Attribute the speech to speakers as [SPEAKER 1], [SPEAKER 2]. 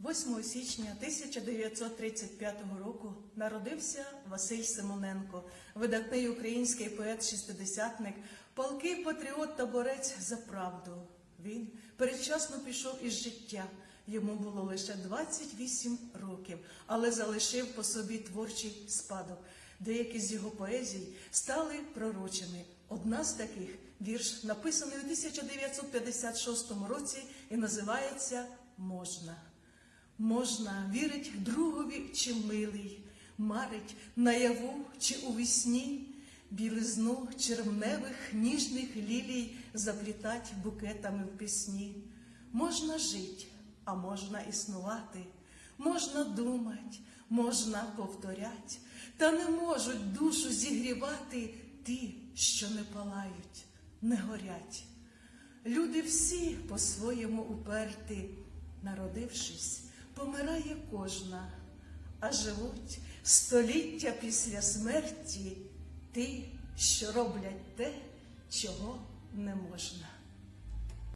[SPEAKER 1] 8 січня 1935 року народився Василь Симоненко, видатний український поет-шістидесятник, палкий патріот та борець за правду. Він передчасно пішов із життя. Йому було лише 28 років, але залишив по собі творчий спадок. Деякі з його поезій стали пророчими. Одна з таких вірш написаний у 1956 році і називається Можна. Можна вірить другові чи милий, марить наяву чи у вісні, білизну червневих ніжних лілій заплітать букетами в пісні. Можна жить, а можна існувати, можна думать, можна повторять, та не можуть душу зігрівати ті, що не палають, не горять. Люди всі по-своєму уперті, народившись, помирає кожна, а живуть століття після смерті ті, що роблять те, чого не можна.